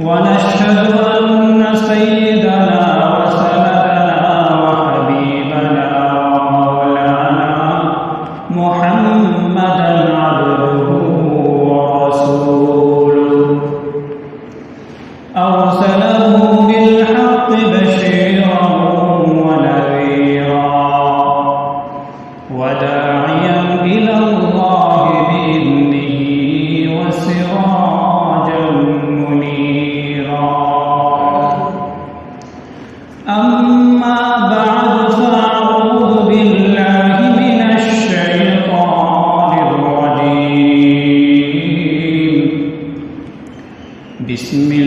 ونشهد أن سيدنا me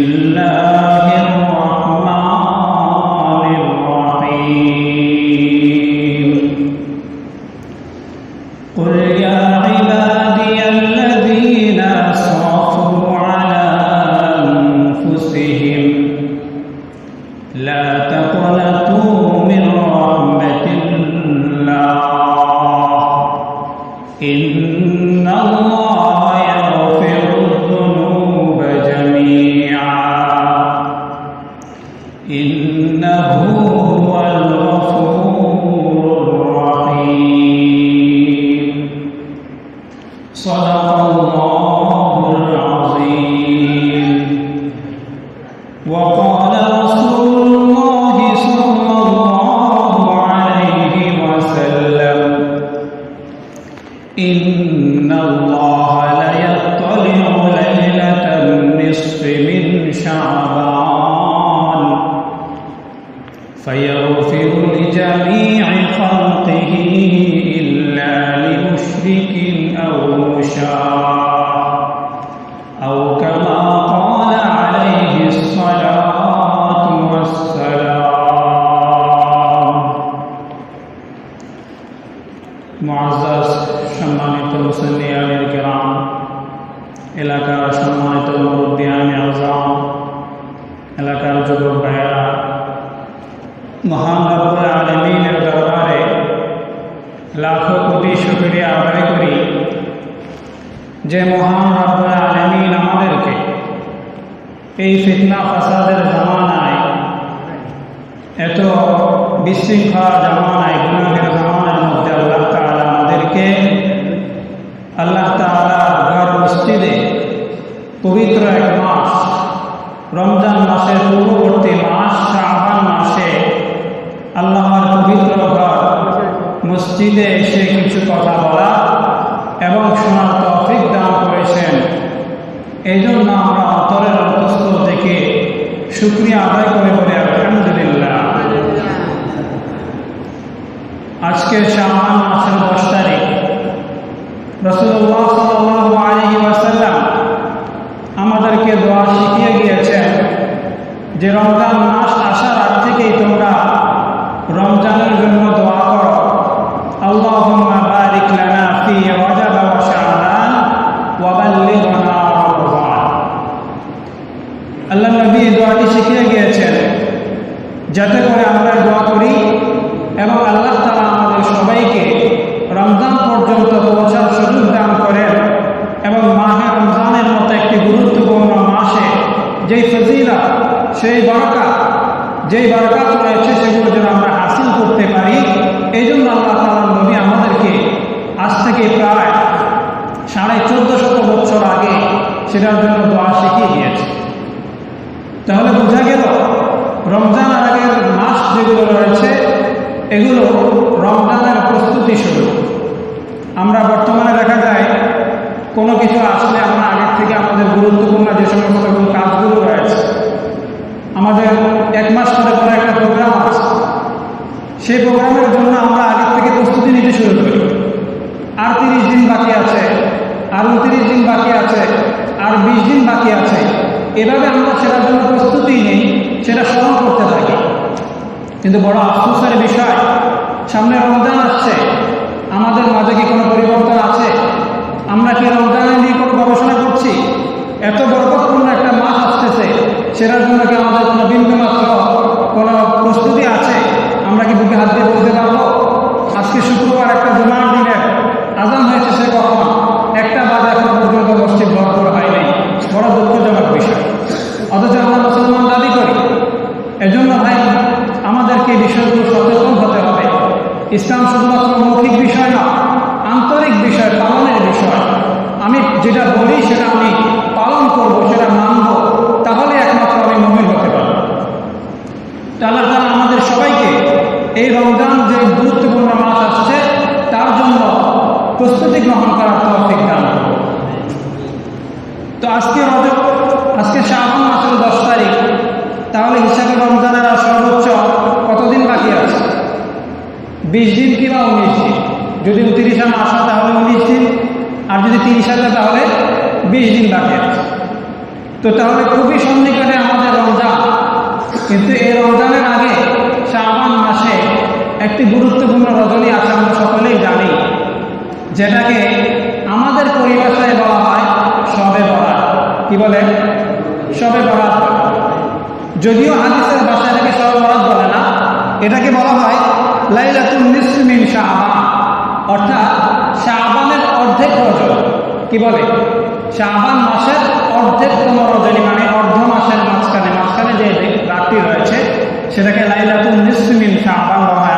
কিছু আসলে আমরা আগের থেকে আমাদের গুরুত্বপূর্ণ যে সমস্ত কি বুকে হাত দিয়ে বলতে পারব? আজকে শুক্রবার একটা জুমার দিনের আজান হয়েছে সে কখন একটা বাজে এখন পর্যন্ত মসজিদ ভরপুর হয় নাই বড় দুঃখজনক বিষয় অথচ আমরা মুসলমান দাবি করি এজন্য ভাই আমাদেরকে এই বিষয়গুলো সচেতন হতে হবে ইসলাম শুধুমাত্র মৌখিক বিষয় না আন্তরিক বিষয় পালনের বিষয় আমি যেটা বলি সেটা আমি পালন করব সেটা মানব তাহলে একমাত্র আমি মহিল হতে পারব তা আল্লাহ তাআলা আমাদের সবাইকে এই রমজান যে গুরুত্বপূর্ণ মাস আসছে তার জন্য প্রস্তুতি গ্রহণ করার তৌফিক দান করুন। তো আজকে রজ আজকে শ্রাবণ মাসের দশ তারিখ তাহলে হিসাবে রমজানের আর সর্বোচ্চ কতদিন বাকি আছে? বিশ দিন কিংবা উনিশ দিন। যদি উনত্রিশে মাস হয় তাহলে উনিশ দিন, আর যদি তিরিশ হাজার তাহলে বিশ দিন বাকি আছে। তো তাহলে খুবই সন্নিকটে আমাদের রমজান। কিন্তু এই রমজানের আগে শ্রাবণ মাসে একটি গুরুত্বপূর্ণ রজনী আছে, আমরা সকলেই জানি, যেটাকে আমাদের পরিভাষায় বলা হয় সবে বরাত। কি বলে? সবে বরাত। যদিও হাদিসের ভাষায় এটাকে সবে বরাত বলে না, এটাকে বলা হয় লাইলাতুল নিসমিন শাহবান। অর্থাৎ শাহবানের অর্ধেক রজনী। কি বলে? শাহবান মাসের অর্ধেকতম রজনী মানে অর্ধ মাসের মাঝখানে মাঝখানে যে রাতটি রয়েছে, সেটাকে লাইলাতুল নিসমিন শাহবান বলা হয়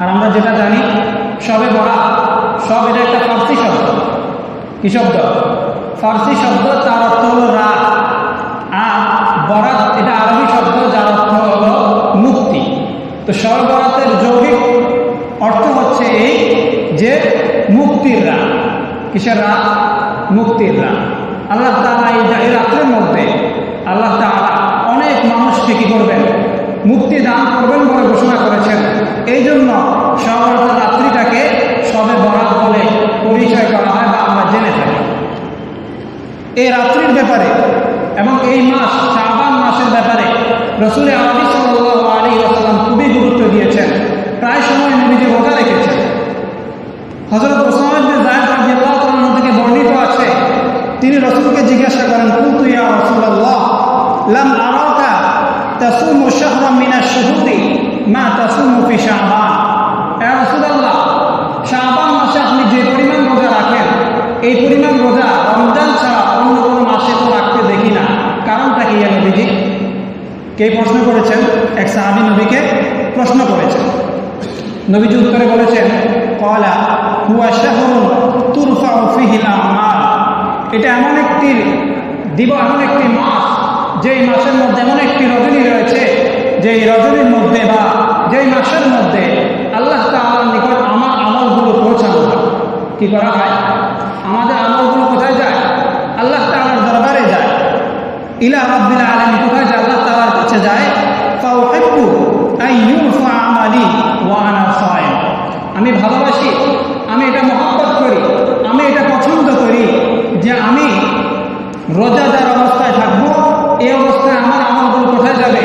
আর আমরা যেটা জানি, সবে বরাত সব এটা একটা ফার্সি শব্দ। কি শব্দ? ফার্সি শব্দ তার অর্থ হলো রাত। বরাত, এটা আরবি শব্দ যার অর্থ হলো মুক্তি। তো সবে বরাতের যৌগিক অর্থ হচ্ছে এই যে মুক্তির রাত। কিসের রাত? মুক্তির রাত। আল্লাহ তাআলা এই এই রাত্রের মধ্যে আল্লাহ তাআলা অনেক মানুষকে কি করবেন? মুক্তি দান করবেন বলে ঘোষণা করেছেন। এই জন্য সবরত রাত্রিটাকে সবে বরাত বলে পরিচয় করা হয় বা আমরা জেনে থাকি এই রাত্রির ব্যাপারে এবং এই মাস শাবান মাসের ব্যাপারে রসুল আলী সাল্লাহ আলী আসালাম খুবই গুরুত্ব দিয়েছেন। প্রায় সময় নবীজি রোজা রেখেছেন হজরত ওসমান থেকে বর্ণিত আছে, তিনি রসুলকে জিজ্ঞাসা করেন কুনতু ইয়া রাসূলুল্লাহ, লাম আরাকা তাসুমু শাহরাম মিনাশ শুহুরি মা তাসুমু ফি শাবান? ইয়া রাসূলুল্লাহ, শাবান মাসে আপনি যে পরিমাণ রোজা রাখেন, এই পরিমাণ রোজা রমজান ছাড়া অন্য কোনো মাসে তো রাখতে দেখি না কারণটা কি ইয়া নবীজি কে প্রশ্ন করেছেন? এক সাহাবী নবীকে প্রশ্ন করেছেন। নবীজি উত্তরে বলেছেন, কলা হুয়া শাহরুন তুরফা এটা এমন একটি দিব, এমন একটি মাস যেই মাসের মধ্যে এমন একটি রজনী রয়েছে যেই রজনীর মধ্যে বা যেই মাসের মধ্যে আল্লাহ তাআলার নিকট আমার আমলগুলো পৌঁছানো হয়। কি করা হয়? আমাদের আমলগুলো কোথায় যায়? আল্লাহ তাআলার দরবারে যায়। ইলা রাব্বিল আলামিন কোথায় যায় কাছে যায় আমি ভালোবাসি, আমি এটা মহাবত করি, আমি এটা পছন্দ করি যে আমি রোজাদার অবস্থায় থাকব এই অবস্থায় আমার আমলগুলো কোথায় যাবে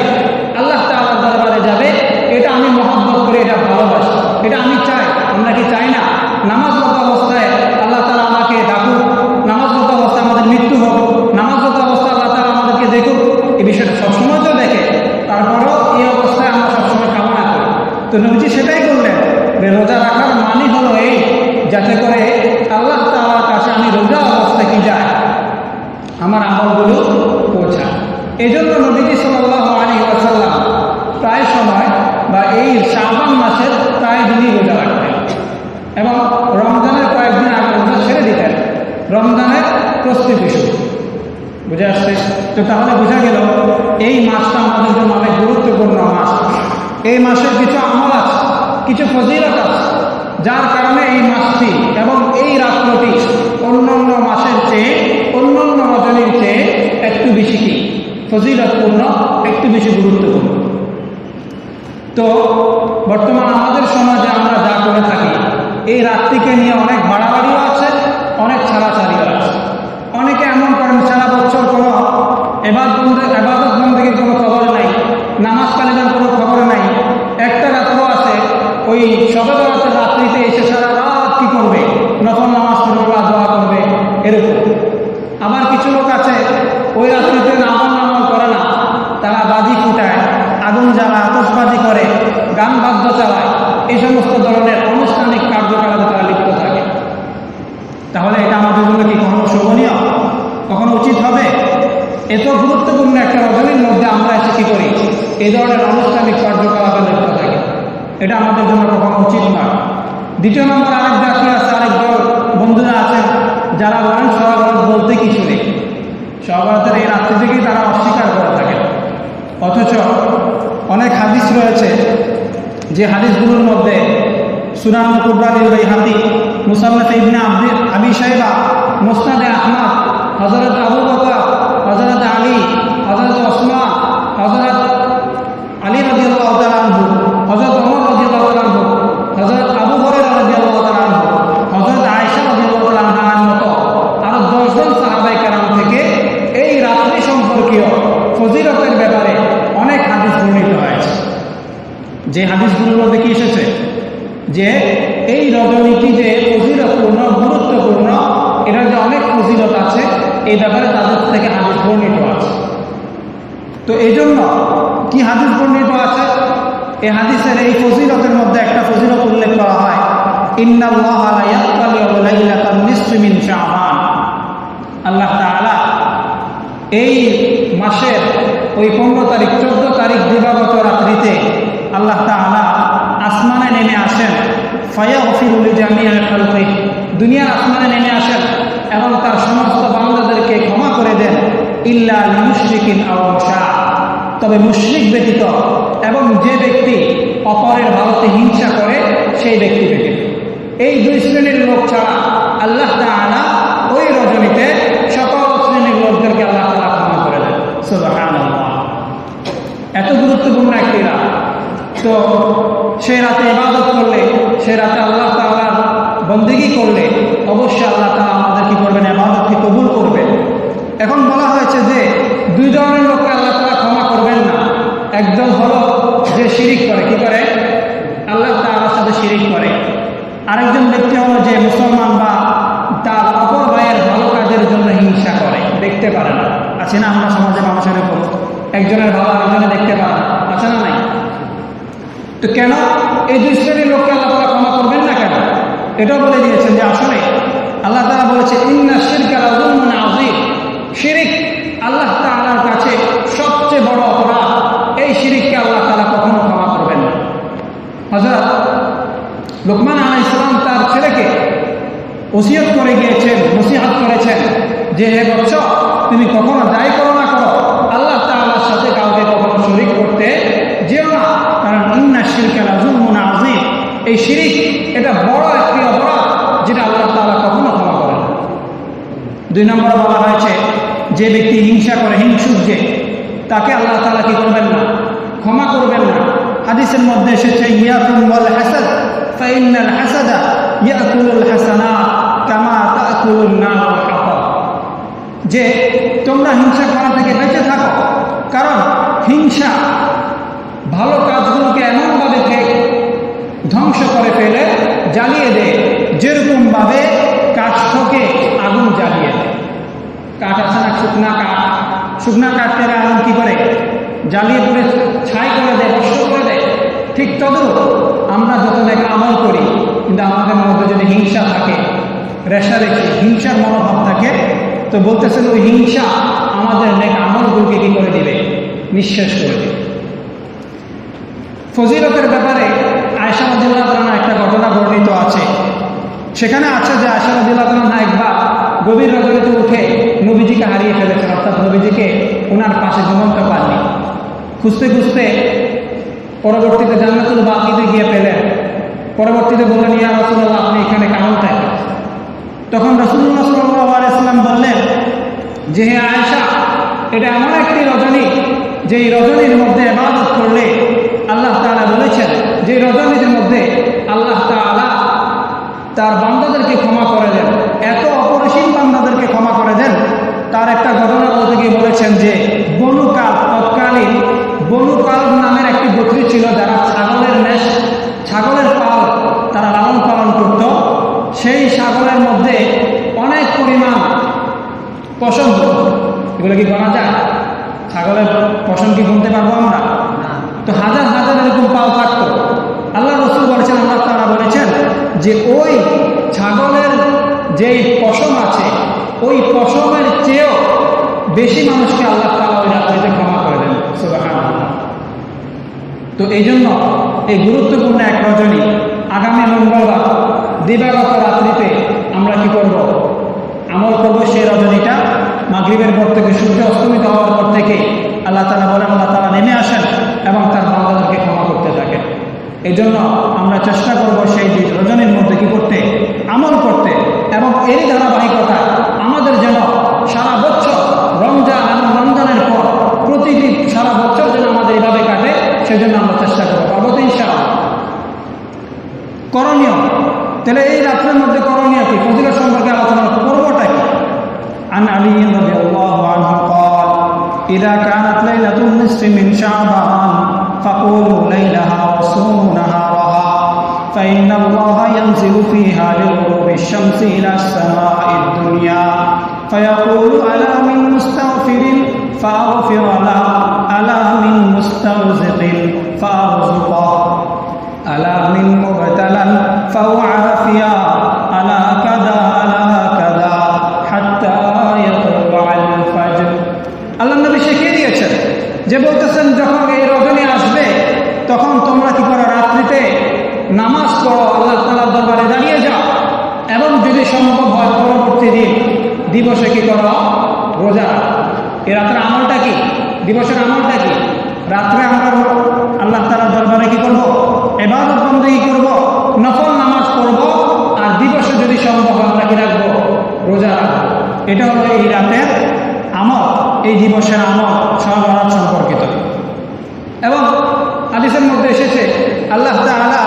আল্লাহ তাআলার দরবারে যাবে এটা আমি মহব্বত করি এটা ভালোবাসি এটা আমি চাই আমরা কি চাই না নামাজরত অবস্থায় আল্লাহ তাআলা আমাকে ডাকুক নামাজরত অবস্থায় আমাদের মৃত্যু হোক নামাজরত অবস্থায় আল্লাহ তাআলা আমাদেরকে দেখুক এই বিষয়টা সবসময় তো দেখে তারপরও এই অবস্থায় আমরা সবসময় কামনা করি তো নবীজি সেটাই করলেন যে রোজা রাখার মানে হলো এই যাতে করে আল্লাহ তাআলার কাছে আমি রোজা অবস্থায় কি যায় আমার আমলগুলো পৌঁছায় এই জন্য নবীজি সাল্লাহ আলী ওয়াসাল্লাম প্রায় সময় বা এই শাবান মাসের প্রায় দিনই রোজা রাখতেন এবং রমজানের কয়েকদিন আগে রোজা ছেড়ে দিতেন রমজানের প্রস্তুতি শুরু বুঝে আসছে তো তাহলে বোঝা গেল, এই মাসটা আমাদের জন্য অনেক গুরুত্বপূর্ণ মাস। এই মাসের কিছু আমল আছে, কিছু ফজিলত আছে, যার কারণে এই মাসটি এবং এই রাত্রটি অন্যান্য মাসের চেয়ে, অন্যান্য রজনীর চেয়ে একটু বেশি কি? ফজিলতপূর্ণ, একটু বেশি গুরুত্বপূর্ণ। তো বর্তমান আমাদের সমাজে আমরা যা করে থাকি, এই রাত্রিকে নিয়ে অনেক বাড়াবাড়িও আছে, অনেক ছাড়াছাড়িও আছে অনেকে এমন করেন সারা বছর কোনো এবার কোনো খবর নাই। নামাজ কোনো খবর নাই। একটা আছে, ওই রাত্রিতে এসে সারা রাত নামাজ পড়বে বা দোয়া করবে, এরকম। আবার কিছু লোক আছে, ওই রাত্রিতে নামাজ নামাজ করে না তারা বাজি ফুটায় আগুন জ্বালায় আতসবাজি করে গান বাদ্য চালায় এই সমস্ত ধরনের আনুষ্ঠানিক কার্যকলাপে তারা লিপ্ত থাকে তাহলে এটা আমাদের জন্য কি কখনো শোভনীয় কখনো উচিত হবে এত গুরুত্বপূর্ণ একটা রজনীর মধ্যে আমরা এসে কী করি এই ধরনের আনুষ্ঠানিক কার্যকলাপে লিপ্ত থাকে। এটা আমাদের জন্য কখনো উচিত নয়। দ্বিতীয় নম্বর, আরেক ব্যক্তি আছে, আরেক দল, বন্ধুরা আছেন যারা বলেন সহভারত বলতে কিছু নেই। সহবরতের এই রাত্রি থেকেই তারা অস্বীকার করে থাকেন। অথচ অনেক হাদিস রয়েছে যে হাদিসগুলোর মধ্যে সুনান কুবরানিল বাইহাতি মুসান্নাফ ইবনে আব্দি আবি সাহেবা মুসনাদে আহমদ হজরত আবু বকর হজরত আলী হজরত ওসমান হজরত আলী রাদিয়াল্লাহু তাআলা আনহু হজরত রাদিয়াল্লাহু তাআলা আনহু হজরত আবু রাদিয়াল্লাহু তাআলা আনহু হজরত আয়েশা রাদিয়াল্লাহু তাআলা আনহার মতো দশজন সাহাবায়ে কেরাম থেকে এই রাত্রি সম্পর্কীয় ফজিলতের ব্যাপারে অনেক হাদিস বর্ণিত হয়েছে। যে হাদিসগুলোর মধ্যে কি এসেছে? যে এই রজনীটি যে ফজিলতপূর্ণ, গুরুত্বপূর্ণ, এটার যে অনেক ফজিলত আছে, এই ব্যাপারে তাদের থেকে হাদিস বর্ণিত আছে। তো এই জন্য কি হাদিস বর্ণিত এই হাদিসের এই ফজিলতের মধ্যে একটা ফজিলত উল্লেখ করা হয় আল্লাহ তাআলা এই মাসের ওই পনেরো তারিখ, চোদ্দ তারিখ দিবাগত রাত্রিতে আল্লাহ তাআলা আসমানে নেমে আসেন ফায়া অফিরুল জামিয়া খালকি। দুনিয়ার আসমানে নেমে আসেন এবং তার সমস্ত বান্দাদেরকে ক্ষমা করে দেন, ইল্লা মুশরিকিন আওশা তবে মুশরিক ব্যতীত এবং যে ব্যক্তি অপরের ভারতে হিংসা করে, সেই ব্যক্তি ব্যতীত এই দুই শ্রেণির লোক ছাড়া আল্লাহ তাআলা ওই রজনীতে সকল শ্রেণির লোকদেরকে আল্লাহ তাআলা ক্ষমা করে দেন। এত গুরুত্বপূর্ণ একটি রাত। তো সেই রাতে ইবাদত করলে, সেই রাতে আল্লাহ তাআলার বন্দেগী করলে, অবশ্যই আল্লাহ তাআলা আমাদের কি করবেন? ইবাদতকে কবুল করবেন। এখন বলা হয়েছে যে, দুই ধরনের লোককে আল্লাহ তাআলা ক্ষমা করবেন না একদল হলো যে শিরিক করে কি করে আল্লাহ তাআলার সাথে শিরিক করে আরেকজন ব্যক্তি হলো যে মুসলমান বা তার অপর ভাইয়ের ভালো কাজের জন্য হিংসা করে, দেখতে পারে না। আছে না আমরা সমাজে মানুষের উপর? একজনের ভালো আরেকজনে দেখতে পারে আছে না নাই? তো কেন এই দুই শ্রেণির লোককে আল্লাহ তারা ক্ষমা করবেন না কেন? এটাও বলে দিয়েছেন যে আসলে আল্লাহ তালা বলেছে ইন্না শিরকাল মানে আজিম শিরিক আল্লাহ তালার কাছে সবচেয়ে বড় অপরাধ এই শিরিককে আল্লাহ তালা কখনো ক্ষমা করবেন না হজরত লোকমান আলাহ ইসলাম তার ছেলেকে ওসিয়ত করে গিয়েছেন নসিহাত করেছেন যে হে বচ্চ তুমি কখনো যাই করো না করো আল্লাহ তাআলার সাথে কাউকে কখনো শরিক করতে যেও না কারণ ইন্না শিরকাল আজুমুন আজিম এই শিরিক এটা বড় একটি অপরাধ যেটা আল্লাহ তাআলা কখনো ক্ষমা করেন না। দুই নম্বরে বলা হয়েছে যে ব্যক্তি হিংসা করে হিংসুক যে তাকে আল্লাহ তাআলা কি করবেন না? ক্ষমা করবেন না। হাদিসের মধ্যে এসেছে ইয়াকুম ওয়াল হাসাদ ফাইনাল হাসাদা ইয়াকুলুল হাসানাত কামা তাকুলুন না যে তোমরা হিংসা করা থেকে বেঁচে থাকো, কারণ হিংসা ভালো কাজগুলোকে এমনভাবে ধ্বংস করে ফেলে, জ্বালিয়ে দেয়, যেরকমভাবে কাঠকে আগুন জ্বালিয়ে দেয়। কাঠ আছে না শুকনা কাঠ? শুকনা কাঠকে আগুন কী করে? জ্বালিয়ে পড়ে ছাই করে দেয়, নষ্ট করে দেয়। ঠিক তদরূপ আমরা যত দেখ আমল করি, কিন্তু আমাদের মধ্যে যদি হিংসা থাকে রেশারেশি হিংসার মনোভাব থাকে, তো বলতেছেন ওই হিংসা আমাদের নেক আমলগুলোকে কী করে দিবে? নিঃশ্বাস করে দিবে। ফজিলতের ব্যাপারে আয়সা রদিল্লাহ তালানা একটা ঘটনা বর্ণিত আছে। সেখানে আছে যে আয়সা রদিল্লাহ তালানা একবার গভীর রজনীতে উঠে নবীজিকে হারিয়ে ফেলেছেন, অর্থাৎ নবীজিকে ওনার পাশে জীবনটা পাননি। খুঁজতে খুঁজতে পরবর্তীতে জান্নাতুল বাকিতে গিয়ে পেলেন। পরবর্তীতে বলে নিয়ে রসুল্লাহ আপনি এখানে কেমন থাকেন? তখন রসুল্লাহ সাল্লাম বললেন, যে হে আয়সা এটা এমন একটি রজনী যে এই রজনীর মধ্যে এবাদত করলে আল্লাহ তালা বলেছেন যে রজনীর মধ্যে আল্লাহ তালা তার বান্দাদেরকে ক্ষমা করে দেন। এত অসীম বান্দাদেরকে ক্ষমা করে দেন। তার একটা ঘটনা বলতে গিয়ে বলেছেন যে, বনুকাল, তৎকালীন বনুকাল নামের একটি গোত্রী ছিল যারা ছাগলের মেষ ছাগলের পাল তারা লালন পালন করত। সেই ছাগলের মধ্যে অনেক পরিমাণ পশম এগুলো কি গণা যায়? ছাগলের পশম কি গুনতে পারব আমরা? তো হাজার হাজার এরকম পাল থাকতো। আল্লাহ রসুল বলেছেন, আল্লাহ তারা বলেছেন যে, ওই ছাগলের যেই পশম আছে, ওই পশমের চেয়েও বেশি মানুষকে আল্লাহ তালা ওই ক্ষমা করে দেন। তো এই জন্য এই গুরুত্বপূর্ণ এক রজনী আগামী মঙ্গলবার, দিবাগত রাত্রিতে আমরা কি করব? আমল করব সেই রজনীটা। মাগরিবের পর থেকে সূর্য অস্তমিত হওয়ার পর থেকে আল্লাহ তালা বলেন, আল্লাহ তালা নেমে আসেন এবং তার বান্দাদেরকে ক্ষমা করতে থাকেন। এই জন্য আমরা চেষ্টা করব সেই রজনীর মধ্যে কি করতে? আমল করতে। এবং এরই ধারাবাহিকতা আমাদের যেন সারা বছর রমজান এবং রমজানের পর প্রতিদিন সারা বছর যেন আমাদের এইভাবে কাটে সেজন্য আমরা চেষ্টা করবো পারবো তো ইনশাআল্লাহ করণীয় তাহলে এই রাত্রের মধ্যে করণীয় কি ফজিলত সম্পর্কে আলোচনা করবোটা কি عن علي رضي الله عنه قال إذا كانت ليلة النصف من شعبان فقولوا ليلها وصوموا نهارها فإن الله ينزل فيها لغروب الشمس إلى السماء الدنيا فيقول ألا من مستغفر فأغفر له ألا من مسترزق فأرزقه ألا من مبتلى كذا ألا এটা হলো এই রাতের আমল, এই দিবসের আমল সহবরাত সম্পর্কিত। এবং হাদিসের মধ্যে এসেছে, আল্লাহ তাআলা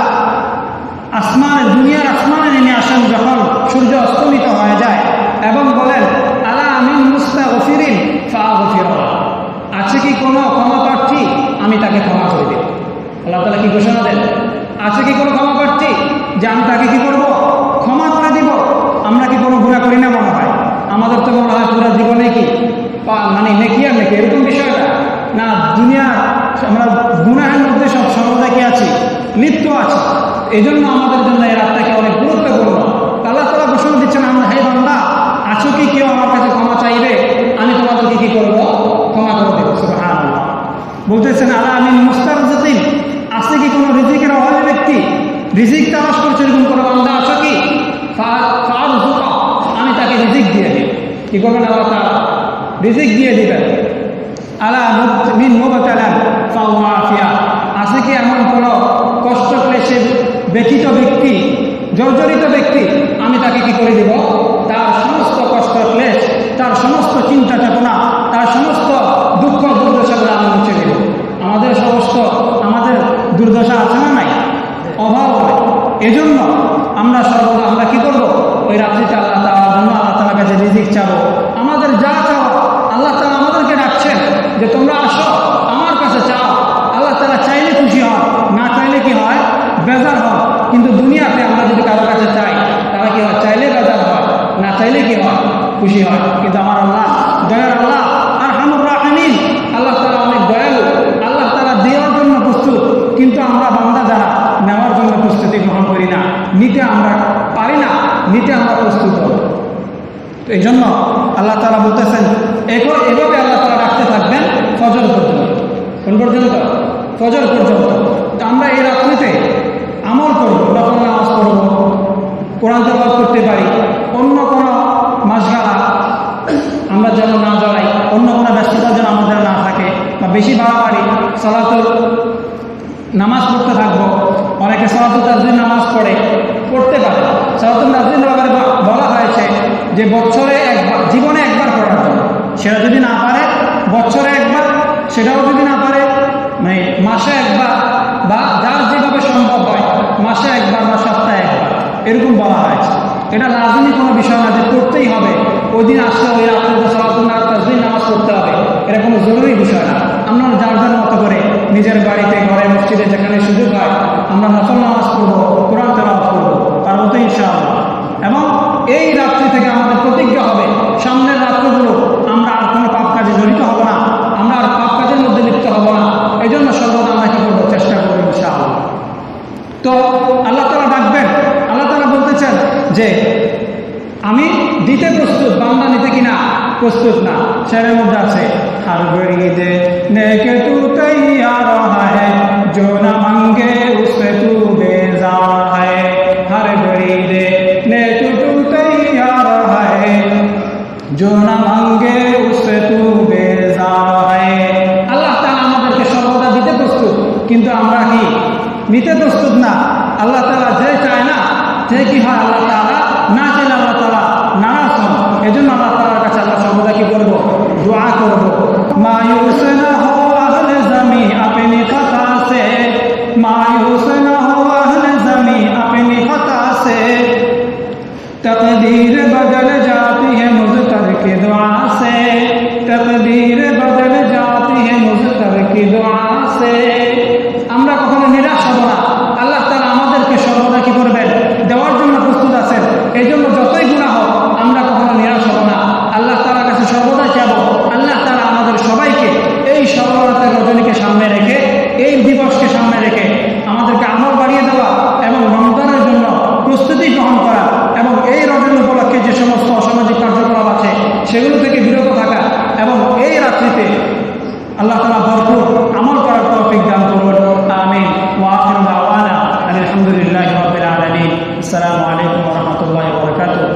আসমানে, দুনিয়ার আসমানে নেমে আসেন যখন সূর্য অস্তমিত হয়ে যায় এবং বলেন, আলা আমিন মুস্তা গফিরিন ফা গফির আছে কি কোনো ক্ষমা প্রার্থী? আমি তাকে ক্ষমা করে দিই আল্লাহ তালা কি ঘোষণা দেন? আছে কি কোনো ক্ষমা প্রার্থী? যে আমি তাকে কি করব? ক্ষমা করে দিব। আমরা কি কোনো গুণা করি না আমাদের তো মনে হয় পুরো জীবনে কি? মানে নেকি আর নেকি, এরকম বিষয়টা না। দুনিয়া, আমরা গুনাহের মধ্যে সব সর্বদা কি আছি? লিপ্ত আছি। এই জন্য আমাদের জন্য এই রাতটাকে অনেক গুরুত্বপূর্ণ। আল্লাহ তালা ঘোষণা দিচ্ছেন, আমরা, হে বান্দা, আছো কি কেউ আমার কাছে ক্ষমা চাইবে? আমি তোমাদেরকে কি করব? ক্ষমা করে দেবো, সুবহানাল্লাহ। বলতেছেন, আলা আমি মুস্তারজাতিন আছে কি কোনো রিজিকের অভাবী ব্যক্তি? রিজিক তালাশ করছে এরকম কোনো বান্দা আছো কি ফা- ফারজুকা। আমি তাকে রিজিক দিয়ে দিই কি করবেন আল্লাহ তারা রিজিক দিয়ে দিবেন। আলা মিন মুবতালান ফাওয়াফিয়া আছে কি এমন কোনো কষ্ট ক্লেশে ব্যথিত ব্যক্তি, জর্জরিত ব্যক্তি, আমি তাকে কি করে দিব? তার সমস্ত কষ্ট ক্লেশ, তার সমস্ত চিন্তা চেতনা তার সমস্ত দুঃখ দুর্দশাগুলো আমি মুছে দেব আমাদের সমস্ত আমাদের দুর্দশা আছে না নাই অভাব নাই এজন্য আমরা সর্বদা আমরা কি করব ওই রাত্রিতে আল্লাহ তাআলার জন্য আল্লাহ তাআলার কাছে রিজিক চাবো আমাদের যা চাওয়া আল্লাহ তাআলা আমাদেরকে ডাকছেন যে তোমরা আসো আমার কাছে চাও আল্লাহ তাআলা চাইলে খুশি হন না চাইলে কি হয় বেজার হন কিন্তু দুনিয়াতে আমরা যদি কারও কাছে চাই তারা কি হয় চাইলে বেজার হয় না চাইলে কি হয় খুশি হয় কিন্তু আমার আল্লাহ দয়ার আল্লাহ আর হামুর রাহিমিন আল্লাহ তাআলা অনেক দয়ালু আল্লাহ তাআলা দেওয়ার জন্য প্রস্তুত কিন্তু আমরা বান্দা যারা নেওয়ার জন্য প্রস্তুতি গ্রহণ করি না নিতে আমরা নিতে আমরা প্রস্তুত হব। তো এই জন্য আল্লাহ তালা বলতেছেন এগো- এভাবে আল্লাহ তালা রাখতে থাকবেন ফজর পর্যন্ত। কোন পর্যন্ত? ফজর পর্যন্ত। তো আমরা এই রাত্রিতে আমল করব নকল নামাজ পড়ব, কোরআন তেলাওয়াত করতে পারি, অন্য কোনো মাসগালা আমরা যেন না জড়াই, অন্য কোনো ব্যস্ততা যেন আমাদের না থাকে, বা বেশি বাড়াবাড়ি, সালাতুল নামাজ পড়তে থাকব। অনেকে সালাতুল তাজদিন নামাজ পড়ে, পড়তে পারে বলা হয়েছে যে বছরে একবার জীবনে একবার পড়ার জন্য সেটা যদি না পারে, বছরে একবার, সেটাও যদি না পারে মানে মাসে একবার বা যার যেভাবে সম্ভব হয়, মাসে একবার বা সপ্তাহে একবার, এরকম বলা হয়েছে। এটা লাজমি কোনো বিষয় না যে করতেই হবে। ওই দিন আসলে ওই রাত্রে সালাতুল নাজরিন নামাজ করতে হবে। এটা কোনো জরুরি বিষয় না। আমরা যার যার মতো করে নিজের বাড়িতে, ঘরে, মসজিদে যেখানে সুযোগ হয়, আমরা নকল নামাজ ইনশাআল্লাহ। এবং এই রাত্রি থেকে আমাদের প্রতিজ্ঞা হবে, সামনের রাত্রগুলো আমরা আর কোনো পাপ কাজে জড়িত হব না, আমরা আর পাপ কাজের মধ্যে লিপ্ত হব না। এই জন্য সর্বদা আমরা কি করব, চেষ্টা করব ইনশাআল্লাহ। তো আল্লাহ তালা ডাকবেন, আল্লাহ তালা বলতেছেন যে, আমি দিতে প্রস্তুত, বান্দা নিতে কিনা প্রস্তুত না। সেটার মধ্যে আছে হার বেরিয়ে নেকের